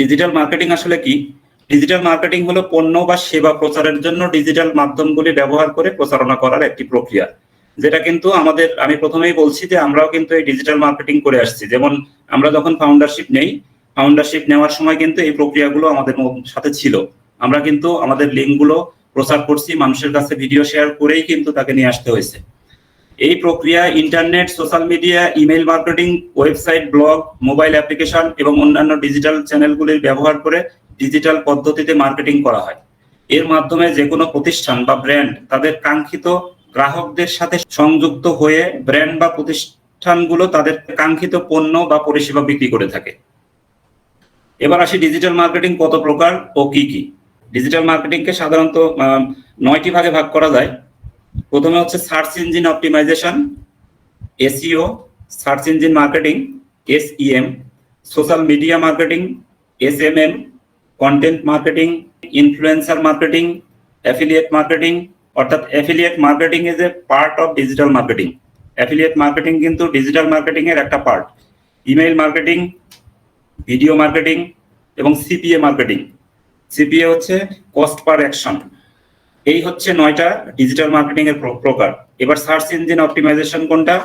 Digital marketing আসলে কি? Digital marketing হলো পণ্য বা সেবা প্রচারের জন্য ডিজিটাল মাধ্যমগুলি ব্যবহার করে প্রচারণা করার একটি প্রক্রিয়া। যেটা কিন্তু আমাদের, আমি প্রথমেই বলছি যে আমরাও কিন্তু এই ডিজিটাল মার্কেটিং করে আসছি। যেমন আমরা যখন ফাউন্ডারশিপ নেই ফাউন্ডারশিপ নেওয়ার সময় কিন্তু এই প্রক্রিয়াগুলো আমাদের সাথে ছিল। আমরা কিন্তু আমাদের লিঙ্কগুলো প্রচার করছি, মানুষের কাছে ভিডিও শেয়ার করেই কিন্তু তাকে নিয়ে আসতে হয়েছে। এই প্রক্রিয়া internet, social media email marketing, website, blog, mobile application এবং অন্যান্য ডিজিটাল চ্যানেলগুলির ব্যবহার করে ডিজিটাল পদ্ধতিতে মার্কেটিং করা হয়। এর মাধ্যমে যে কোনো প্রতিষ্ঠান বা ব্র্যান্ড তাদের কাঙ্ক্ষিত গ্রাহকদের সাথে সংযুক্ত হয়ে ব্র্যান্ড বা প্রতিষ্ঠানগুলো তাদের কাঙ্ক্ষিত পণ্য বা পরিষেবা বিক্রি করে থাকে। এবার আসি ডিজিটাল মার্কেটিং কত প্রকার ও কি কি। ডিজিটাল মার্কেটিংকে সাধারণত নয়টি ভাগে ভাগ করা যায়। প্রথমে হচ্ছে search engine optimisation, SEO, search engine marketing, SEM, social media marketing, SMM, content marketing, influencer marketing, affiliate marketing, অর্থাৎ affiliate marketing is a part of digital marketing affiliate marketing কিন্তু ডিজিটাল মার্কেটিং এর একটা part email marketing, video marketing এবং CPA marketing. CPA হচ্ছে cost per action এই হচ্ছে নয়টা digital marketing এর প্রকার। এবার সার্চ ইঞ্জিন অপটিমাইজেশন কোনটা?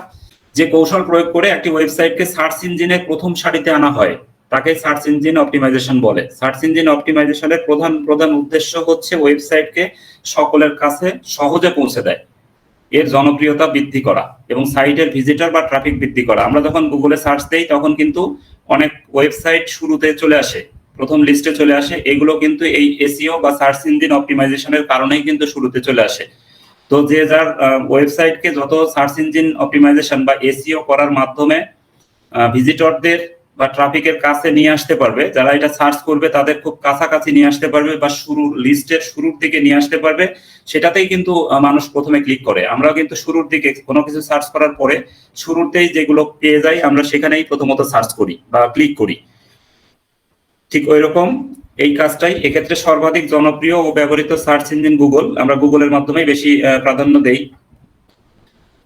যে কৌশল প্রয়োগ করে একটি ওয়েবসাইটকে সার্চ ইঞ্জিনের প্রথম সারিতে আনা হয়, তাকে সার্চ ইঞ্জিন অপটিমাইজেশন বলে। সার্চ ইঞ্জিন অপটিমাইজেশনের প্রধান প্রধান উদ্দেশ্য হচ্ছে ওয়েবসাইটকে সকলের কাছে সহজে পৌঁছে দেয়। এর জনপ্রিয়তা বৃদ্ধি করা এবং সাইটের ভিজিটর বা ট্রাফিক বৃদ্ধি করা। আমরা যখন গুগলে সার্চ দেই, তখন কিন্তু অনেক ওয়েবসাইট শুরুতে চলে আসে। প্রথম লিস্টে চলে আসে। এগুলো কিন্তু এই এসিও বা সার্চ ইঞ্জিন অপটিমাইজেশনের কারণেই কিন্তু শুরুতে চলে আসে। তো যে যার ওয়েবসাইটকে যত সার্চ ইঞ্জিন অপটিমাইজেশন বা এসিও করার মাধ্যমে ভিজিটরদের বা ট্রাফিকের কাছে নিয়ে আসতে পারবে, যারা এটা সার্চ করবে তাদের খুব কাছাকাছি নিয়ে আসতে পারবে বা শুরু লিস্টের শুরুর দিকে নিয়ে আসতে পারবে, সেটাতেই কিন্তু মানুষ প্রথমে ক্লিক করে। আমরা কিন্তু শুরুর দিকে কোনো কিছু সার্চ করার পরে শুরুতেই যেগুলো পেয়ে যাই, আমরা সেখানেই প্রথমত সার্চ করি বা ক্লিক করি। ঠিক ওই রকম এই কাজটাই। এক্ষেত্রে সর্বাধিক জনপ্রিয় ও ব্যবহৃত সার্চ ইঞ্জিন গুগল। আমরা গুগলের মাধ্যমে বেশি প্রাধান্য দেই।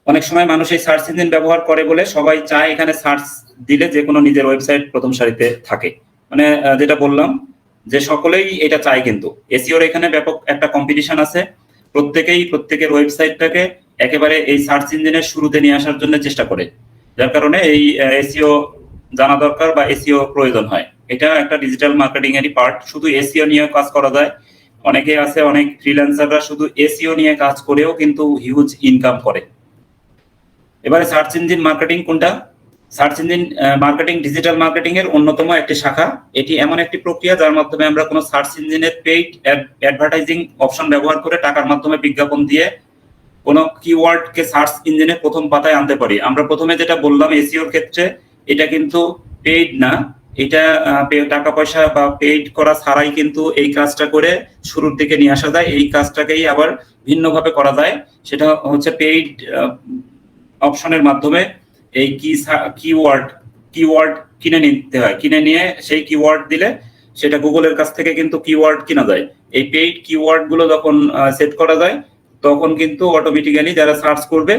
অনেক সময় মানুষ এই সার্চ ইঞ্জিন ব্যবহার করে বলে সবাই চায় এখানে সার্চ দিলে যে কোনো নিজের ওয়েবসাইট প্রথম সারিতে থাকে। মানে যেটা বললাম যে সকলেই এটা চায় কিন্তু। এসিওর এখানে ব্যাপক একটা কম্পিটিশন আছে। প্রত্যেকেই প্রত্যেকের ওয়েবসাইটটাকে একেবারে এই সার্চ ইঞ্জিনের শুরুতে নিয়ে আসার জন্য চেষ্টা করে। যার কারণে এই এসিও জানা দরকার বা এসিও প্রয়োজন হয়। এটা একটা ডিজিটাল মার্কেটিং এরই পার্ট শুধু এসিও নিয়ে কাজ করা যায়। অনেকে আছে, অনেক ফ্রিল্যান্সাররা শুধু এসিও নিয়ে কাজ করেও কিন্তু হিউজ ইনকাম করে। এবারে সার্চ ইঞ্জিন মার্কেটিং কোনটা? Search engine marketing digital marketing এর অন্যতম একটি শাখা। এটি এমন একটি প্রক্রিয়া যার মাধ্যমে আমরা কোনো সার্চ ইঞ্জিনের পেইড অ্যাডভার্টাইজিং অপশন ব্যবহার করে টাকার মাধ্যমে বিজ্ঞাপন দিয়ে কোনো কিওয়ার্ড কে সার্চ ইঞ্জিনের প্রথম পাতায় আনতে পারি। আমরা প্রথমে যেটা বললাম এসিওর ক্ষেত্রে এটা কিন্তু পেইড না। এটা টাকা পয়সা বা পেইড করা ছাড়াই কিন্তু এই কাজটা করে শুরুর দিকে নিয়ে আসা যায়। এই কাজটাকেই আবার ভিন্নভাবে করা যায়। সেটা হচ্ছে পেইড অপশনের মাধ্যমে এই কি কিওয়ার্ড কিওয়ার্ড কিনে নিতে হয়। কিনে নিয়ে সেই কিওয়ার্ড দিলে সেটা গুগলের কাছ থেকে কিন্তু কিওয়ার্ড কিনা যায়। এই পেইড কিওয়ার্ডগুলো যখন সেট করা যায়, তখন কিন্তু অটোমেটিক্যালি যারা সার্চ করবে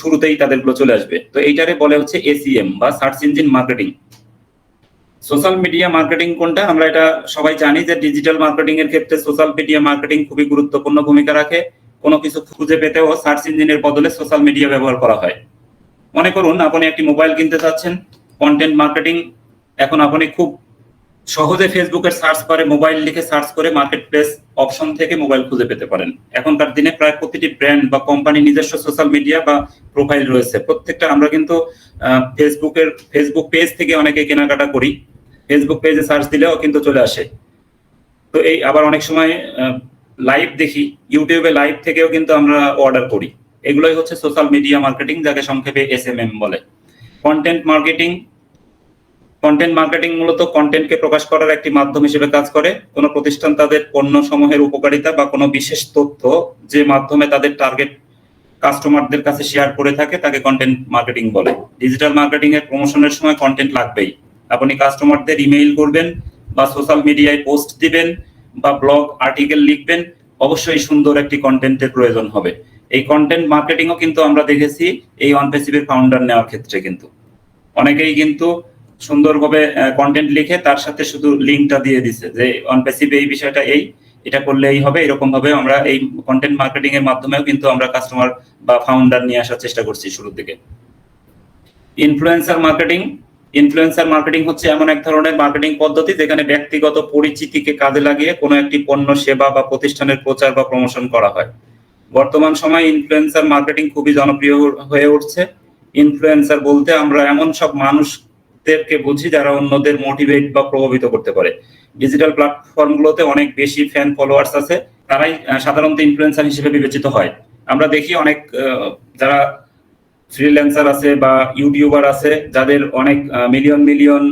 শুরুতেই তাদেরগুলো চলে আসবে। তো এইটারে বলে হচ্ছে এসিএম বা search engine marketing social media marketing কোনটা? আমরা এটা সবাই জানি যে ডিজিটাল মার্কেটিং এর ক্ষেত্রে সোশ্যাল মিডিয়া মার্কেটিং খুবই গুরুত্বপূর্ণ ভূমিকা রাখে। কোনো কিছু খুঁজে পেতেও সার্চ ইঞ্জিনের বদলে সোশ্যাল মিডিয়া ব্যবহার করা হয়। মনে করুন, আপনি একটি মোবাইল কিনতে চাচ্ছেন কন্টেন্ট মার্কেটিং এখন আপনি খুব সহজে ফেসবুকের সার্চ করে মোবাইল লিখে সার্চ করে মার্কেট প্লেস অপশন থেকে মোবাইল খুঁজে পেতে পারেন। এখনকার দিনে প্রায় প্রতিটি ব্র্যান্ড বা কোম্পানি নিজস্ব সোশ্যাল মিডিয়া বা প্রোফাইল রয়েছে। প্রত্যেকটা আমরা কিন্তু ফেসবুকের ফেসবুক পেজ থেকে অনেকে কেনাকাটা করি। ফেসবুক পেজে সার্চ দিলেও কিন্তু চলে আসে। তো এই আবার অনেক সময় লাইভ দেখি ইউটিউবে লাইভ থেকেও কিন্তু আমরা অর্ডার করি। এগুলোই হচ্ছে সোশ্যাল মিডিয়া মার্কেটিং যাকে সংক্ষেপে এস এম এম বলে। কন্টেন্ট মার্কেটিং কন্টেন্ট মার্কেটিং মূলত কন্টেন্টকে প্রকাশ করার একটি মাধ্যম হিসেবে কাজ করে। কোনো প্রতিষ্ঠান তাদের পণ্য সমূহের উপকারিতা বা কোনো বিশেষ তথ্য যে মাধ্যমে তাদের টার্গেট কাস্টমারদের কাছে শেয়ার করে থাকে, তাকে কন্টেন্ট মার্কেটিং বলে। ডিজিটাল মার্কেটিং এর প্রমোশনের সময় কন্টেন্ট লাগবেই। আপনি কাস্টমারদের ইমেইল করবেন বা সোশ্যাল মিডিয়ায় পোস্ট দিবেন বা ব্লগ আর্টিকেল লিখবেন, অবশ্যই সুন্দর একটি কন্টেন্টের প্রয়োজন হবে। এই কন্টেন্ট মার্কেটিংও কিন্তু আমরা দেখেছি এই অনপেসিভের ফাউন্ডার নেওয়ার ক্ষেত্রে কিন্তু। অনেকেই কিন্তু সুন্দরভাবে কন্টেন্ট লিখে তার সাথে শুধু লিঙ্কটা দিয়ে দিছে যে অন প্যাসিভ এই বিষয়টা এই, এটা করলে এই হবে এরকম ভাবে আমরা এই কন্টেন্ট মার্কেটিং এর মাধ্যমেও কিন্তু আমরা কাস্টমার বা ফাউন্ডার নিয়ে আসার চেষ্টা করছি শুরুর দিকে। ইনফ্লুয়েন্সার মার্কেটিং ইনফ্লুয়েন্সার মার্কেটিং হচ্ছে এমন এক ধরনের মার্কেটিং পদ্ধতি যেখানে ব্যক্তিগত পরিচিতিকে কাজে লাগিয়ে কোনো একটি পণ্য, সেবা বা প্রতিষ্ঠানের প্রচার বা প্রমোশন করা হয়। বর্তমান সময়ে ইনফ্লুয়েন্সার মার্কেটিং খুবই জনপ্রিয় হয়ে উঠছে। ইনফ্লুয়েন্সার বলতে আমরা এমন সব মানুষদেরকে বুঝি যারা অন্যদের মোটিভেট বা প্রভাবিত করতে পারে। ডিজিটাল প্ল্যাটফর্মগুলোতে অনেক বেশি ফ্যান ফলোয়ার্স আছে, তারাই সাধারণত ইনফ্লুয়েন্সার হিসেবে বিবেচিত হয়। আমরা দেখি অনেক যারা ফ্রিল্যান্সার আছে বা ইউটিউবার আছে, যাদের অনেক মিলিয়ন মিলিয়ন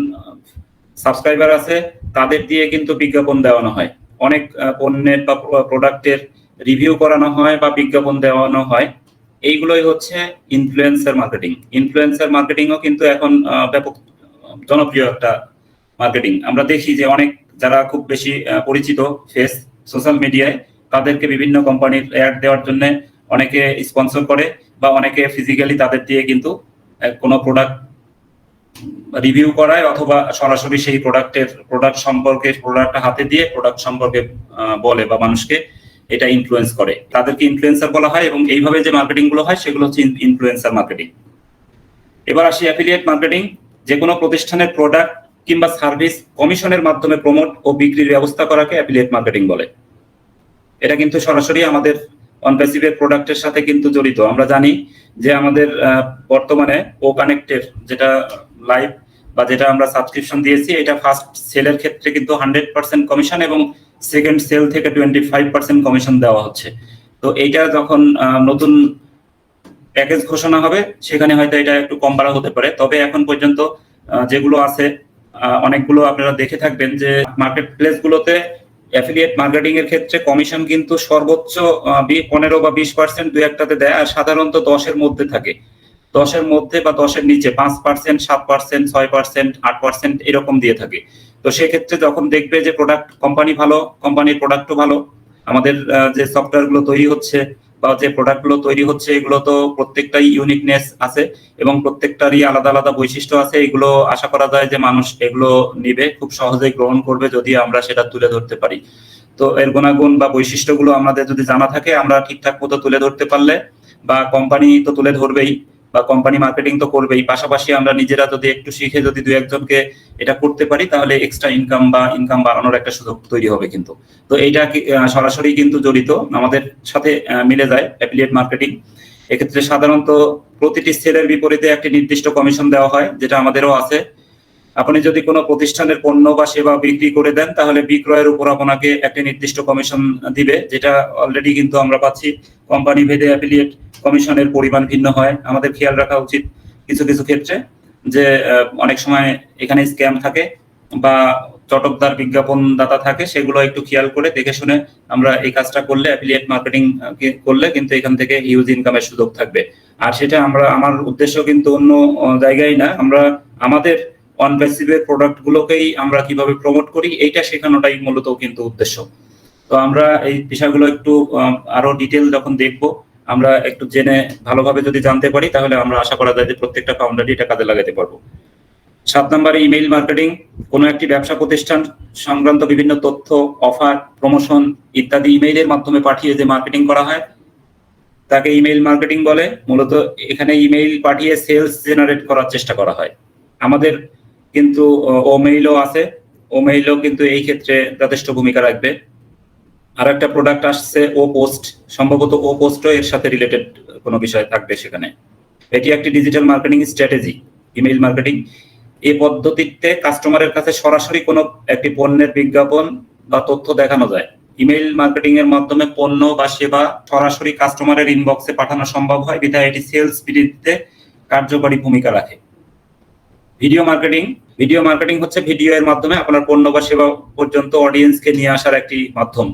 সাবস্ক্রাইবার আছে, তাদের দিয়ে কিন্তু বিজ্ঞাপন দেওয়ানো হয়। অনেক পণ্যের বা প্রোডাক্টের রিভিউ করানো হয় বা বিজ্ঞাপন দেওয়ানো হয়। এইগুলোই হচ্ছে ইনফ্লুয়েন্সার মার্কেটিং ইনফ্লুয়েন্সার মার্কেটিংও কিন্তু এখন ব্যাপক, জনপ্রিয় একটা মার্কেটিং আমরা দেখি যে অনেক যারা খুব বেশি পরিচিত ফেস সোশ্যাল মিডিয়ায় তাদেরকে বিভিন্ন কোম্পানির অ্যাড দেওয়ার জন্য অনেকে স্পন্সর করে বা অনেকে ফিজিক্যালি তাদের দিয়ে কিন্তু কোনো প্রোডাক্ট রিভিউ করায় অথবা সরাসরি সেই প্রোডাক্টের প্রোডাক্ট সম্পর্কে প্রোডাক্টটা হাতে দিয়ে প্রোডাক্ট সম্পর্কে বলে বা মানুষকে এটা ইনফ্লুয়েন্স করে। তাদেরকে ইনফ্লুয়েন্সার বলা হয় এবং এইভাবে যে মার্কেটিংগুলো হয় সেগুলো হচ্ছে ইনফ্লুয়েন্সার মার্কেটিং এবার আসি অ্যাফিলিয়েট মার্কেটিং যে কোনো প্রতিষ্ঠানের প্রোডাক্ট কিংবা সার্ভিস কমিশনের মাধ্যমে প্রমোট ও বিক্রির ব্যবস্থা করাকে অ্যাফিলিয়েট মার্কেটিং বলে। এটা কিন্তু সরাসরি আমাদের অনপ্যাসিভের প্রোডাক্টের সাথে কিন্তু জড়িত। আমরা জানি যে আমাদের বর্তমানে ও কানেক্টের যেটা লাইভ বা যেটা আমরা সাবস্ক্রিপশন দিয়েছি, এটা ফার্স্ট সেলের ক্ষেত্রে কিন্তু হান্ড্রেড পার্সেন্ট কমিশন এবং সেকেন্ড সেল থেকে টোয়েন্টি ফাইভ পার্সেন্ট কমিশন দেওয়া হচ্ছে। তো এইটা যখন নতুন প্যাকেজ ঘোষণা হবে, সেখানে হয়তো এটা একটু কম বাড়া হতে পারে। তবে এখন পর্যন্ত যেগুলো আছে অনেকগুলো আপনারা দেখে থাকবেন যে মার্কেট প্লেস গুলোতে অ্যাফিলিয়েট মার্কেটিং এর ক্ষেত্রে কমিশন কিন্তু সর্বোচ্চ পনেরো বা বিশ পার্সেন্ট দুই একটাতে দেয় আর সাধারণত দশের মধ্যে থাকে। দশের মধ্যে বা দশের নিচে পাঁচ পার্সেন্ট সাত পার্সেন্ট ছয় পার্সেন্ট আট পার্সেন্ট এরকম দিয়ে থাকে। তো সেক্ষেত্রে যখন দেখবে যে প্রোডাক্ট কোম্পানি ভালো কোম্পানির প্রোডাক্টও ভালো, আমাদের যে সফটওয়্যারগুলো তৈরি হচ্ছে বা যে প্রোডাক্টগুলো তৈরি হচ্ছে, এগুলো তো প্রত্যেকটাই ইউনিকনেস আছে এবং প্রত্যেকটারই আলাদা আলাদা বৈশিষ্ট্য আছে। এগুলো আশা করা যায় যে মানুষ এগুলো নিবে, খুব সহজেই গ্রহণ করবে যদি আমরা সেটা তুলে ধরতে পারি। তো এর গুণাগুণ বা বৈশিষ্ট্যগুলো আমাদের যদি জানা থাকে, আমরা ঠিকঠাক মতো তুলে ধরতে পারলে বা কোম্পানি তো তুলে ধরবেই। বা কোম্পানি মার্কেটিং তো করবেই। পাশাপাশি আমরা নিজেরা যদি একটু শিখে যদি দু একজনকে এটা করতে পারি, তাহলে এক্সট্রা ইনকাম বা ইনকাম বাড়ানোর একটা সুযোগ তৈরি হবে কিন্তু। তো এইটা সরাসরি কিন্তু জড়িত, আমাদের সাথে মিলে যায় অ্যাফিলিয়েট মার্কেটিং এক্ষেত্রে সাধারণত প্রতিটি সেলের বিপরীতে একটি নির্দিষ্ট কমিশন দেওয়া হয়, যেটা আমাদেরও আছে। আপনি যদি কোনো প্রতিষ্ঠানের পণ্য বা সেবা বিক্রি করে দেন, তাহলে বিক্রয়ের উপর আপনাকে একটা নির্দিষ্ট কমিশন দিবে, যেটা অলরেডি কিন্তু আমরা পাচ্ছি। কোম্পানি ভেদে অ্যাফিলিয়েট কমিশনের পরিমাণ ভিন্ন হয়। আমাদের খেয়াল রাখা উচিত কিছু কিছু ক্ষেত্রে যে অনেক সময় এখানে স্ক্যাম থাকে বা চটকদার বিজ্ঞাপন দাতা থাকে, সেগুলো একটু খেয়াল করে দেখে শুনে আমরা এই কাজটা করলে অ্যাফিলিয়েট মার্কেটিং করলে কিন্তু এখান থেকে হিউজ ইনকামের সুযোগ থাকবে। আর সেটা আমরা, আমার উদ্দেশ্য কিন্তু অন্য জায়গায় না, আমরা আমাদের অন প্যাসিভের প্রোডাক্ট গুলোকেই আমরা কীভাবে প্রমোট করি, এইটা শেখানোটাই মূলত কিন্তু উদ্দেশ্য। তো আমরা এই বিষয়গুলো একটু আরও ডিটেল যখন দেখব, আমরা একটু জেনে ভালোভাবে যদি জানতে পারি, তাহলে আমরা আশা করা যায় যে প্রত্যেকটা ফাউন্ডারই এটা কাজে লাগাতে পারব। সাত নম্বরে ইমেইল মার্কেটিং কোনো একটি ব্যবসা প্রতিষ্ঠান সংক্রান্ত বিভিন্ন তথ্য অফার প্রমোশন ইত্যাদি ইমেইলের মাধ্যমে পাঠিয়ে যে মার্কেটিং করা হয়, তাকে ইমেইল মার্কেটিং বলে। মূলত এখানে ইমেইল পাঠিয়ে সেলস জেনারেট করার চেষ্টা করা হয়। আমাদের কিন্তু ও মেইলও আছে। ও মেইলও কিন্তু এই ক্ষেত্রে যথেষ্ট ভূমিকা রাখবে। আর একটা প্রোডাক্ট আসছে ও পোস্ট সম্ভবত ও পোস্টও এর সাথে রিলেটেড কোনো বিষয় থাকবে সেখানে। এটি একটি digital marketing strategy email marketing এই পদ্ধতিতে কাস্টমারের কাছে সরাসরি কোনো একটি পণ্যের বিজ্ঞাপন বা তথ্য দেখানো যায়। ইমেইল মার্কেটিং এর মাধ্যমে পণ্য বা সেবা সরাসরি কাস্টমারের ইনবক্সে পাঠানো সম্ভব হয়, বিধায় এটি সেলস বৃদ্ধিতে কার্যকরী ভূমিকা রাখে। ভিডিও মার্কেটিং ভিডিও মার্কেটিং হচ্ছে ভিডিও এর মাধ্যমে আপনার পণ্য বা সেবা পর্যন্ত অডিয়েন্সকে নিয়ে আসার একটি মাধ্যম।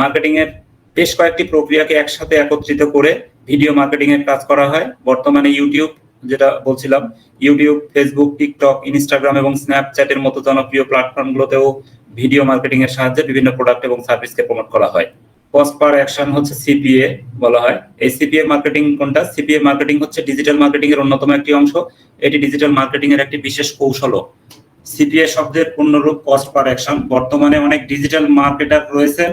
মার্কেটিং এর বেশ কয়েকটি প্রক্রিয়াকে একসাথে একত্রিত করে ভিডিও মার্কেটিং এর কাজ করা হয়। বর্তমানে ইউটিউব যেটা বলছিলাম ইউটিউব ফেসবুক টিকটক ইনস্টাগ্রাম এবং স্ন্যাপচ্যাটের মতো জনপ্রিয় প্ল্যাটফর্মগুলোতেও ভিডিও মার্কেটিং এর সাহায্যে বিভিন্ন প্রোডাক্ট এবং সার্ভিসকে প্রমোট করা হয়। কস্ট পার অ্যাকশন হচ্ছে সিপিএ বলা হয়। এই সিপিএ মার্কেটিং কোনটা? সিপিএ মার্কেটিং হচ্ছে ডিজিটাল মার্কেটিং এর অন্যতম একটি অংশ। এটি ডিজিটাল মার্কেটিং এর একটি বিশেষ কৌশলও। সিপিএ শব্দের পূর্ণরূপ কস্ট পার অ্যাকশন বর্তমানে অনেক ডিজিটাল মার্কেটার রয়েছেন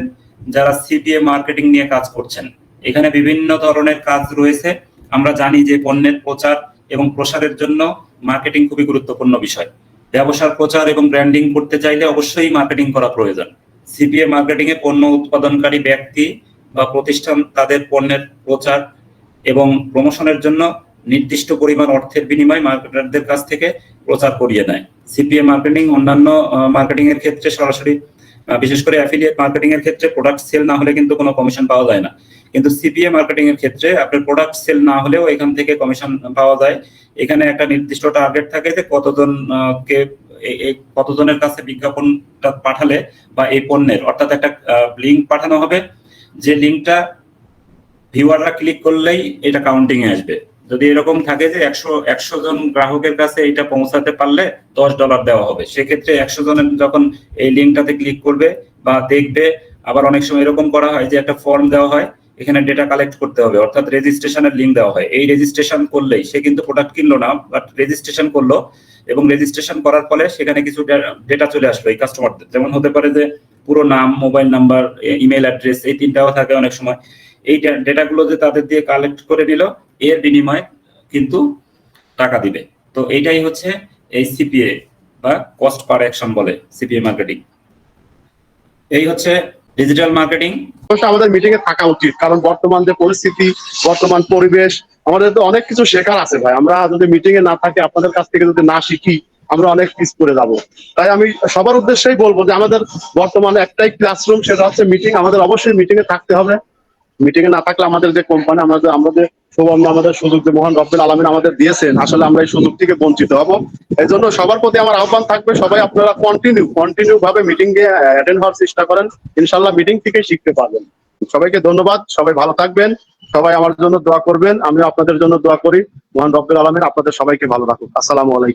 যারা সিপিএ মার্কেটিং নিয়ে কাজ করছেন। এখানে বিভিন্ন ধরনের কাজ রয়েছে। আমরা জানি যে পণ্যের প্রচার এবং প্রসারের জন্য মার্কেটিং খুবই গুরুত্বপূর্ণ বিষয়। ব্যবসার প্রচার এবং ব্র্যান্ডিং করতে চাইলে অবশ্যই মার্কেটিং করা প্রয়োজন। সিপিএ মার্কেটিং এ পণ্য উৎপাদনকারী ব্যক্তি বা প্রতিষ্ঠান তাদের পণ্যের প্রচার এবং প্রমোশনের জন্য নির্দিষ্ট পরিমাণ অর্থের বিনিময়ে মার্কেটারদের কাছ থেকে প্রচার করিয়ে নেয়। সিপিএ মার্কেটিং অন্যান্য মার্কেটিং এর ক্ষেত্রে সরাসরি বিশেষ করে অ্যাফিলিয়েট মার্কেটিং এর ক্ষেত্রে প্রোডাক্ট সেল না হলে কিন্তু কোনো কমিশন পাওয়া যায় না। কিন্তু সিপিএ মার্কেটিং এর ক্ষেত্রে আপনার প্রোডাক্ট সেল না হলেও এখান থেকে কমিশন পাওয়া যায়। এখানে একটা নির্দিষ্ট টার্গেট থাকে যে কতজন কে এ- এ- কতজনের কাছে বিজ্ঞাপনটা পাঠালে বা এই পণ্যের, অর্থাৎ একটা লিঙ্ক পাঠানো হবে, যে লিঙ্কটা ভিউয়াররা ক্লিক করলেই এটা কাউন্টিং এ আসবে। যদি এরকম থাকে যে একশো একশো জন গ্রাহকের কাছে এটা পৌঁছাতে পারলে দশ ডলার দেওয়া হবে। সেক্ষেত্রে একশো জনের যখন এই লিঙ্কটাতে ক্লিক করবে বা দেখবে, আবার অনেক সময় এরকম করা হয় যে একটা ফর্ম দেওয়া হয় এখানে ডেটা কালেক্ট করতে হবে, অর্থাৎ রেজিস্ট্রেশনের লিঙ্ক দেওয়া হয়। এই রেজিস্ট্রেশন করলেই সে কিন্তু প্রোডাক্ট কিনলো না বাট রেজিস্ট্রেশন করল এবং রেজিস্ট্রেশন করার ফলে সেখানে কিছু ডেটা চলে আসলো এই কাস্টমারদের যেমন হতে পারে যে পুরো নাম মোবাইল নাম্বার ইমেল অ্যাড্রেস এই তিনটাও থাকে অনেক সময়। এই ডেটাগুলো যে তাদের দিয়ে কালেক্ট করে নিল, এর বিনিময়ে কিন্তু টাকা দিবে। তো এইটাই হচ্ছে এই সিপিএ বা কস্ট পার অ্যাকশন বলে সিপিএ মার্কেটিং এই হচ্ছে ডিজিটাল মার্কেটিং আমাদের মিটিং এ থাকা উচিত, কারণ বর্তমান যে পরিস্থিতি, বর্তমান পরিবেশ, আমাদের তো অনেক কিছু শেখার আছে ভাই। আমরা যদি মিটিং এ না থাকি, আপনাদের কাছ থেকে যদি না শিখি, আমরা অনেক পিস করে যাব। তাই আমি সবার উদ্দেশ্যেই বলব যে আমাদের বর্তমানে একটাই ক্লাসরুম সেটা হচ্ছে মিটিং আমাদের অবশ্যই মিটিং এ থাকতে হবে। মিটিং এ না থাকলে আমাদের যে কোম্পানি আমাদের আমাদের সৌভাগ্য আমাদের, সুযোগ যে মহান রব্বুল আলমিন আমাদের দিয়েছেন, আসলে আমরা এই সুযোগ থেকে বঞ্চিত হব। এই জন্য সবার প্রতি আমার আহ্বান থাকবে, সবাই আপনারা কন্টিনিউ কন্টিনিউ ভাবে মিটিং এ অ্যাটেন্ড হওয়ার চেষ্টা করেন। ইনশাল্লাহ মিটিং থেকে শিখতে পারবেন। সবাইকে ধন্যবাদ, সবাই ভালো থাকবেন, সবাই আমার জন্য দোয়া করবেন আমি আপনাদের জন্য দোয়া করি। মহান রব্বুল আলমিন আপনাদের সবাইকে ভালো রাখুন আসসালামু আলাইকুম।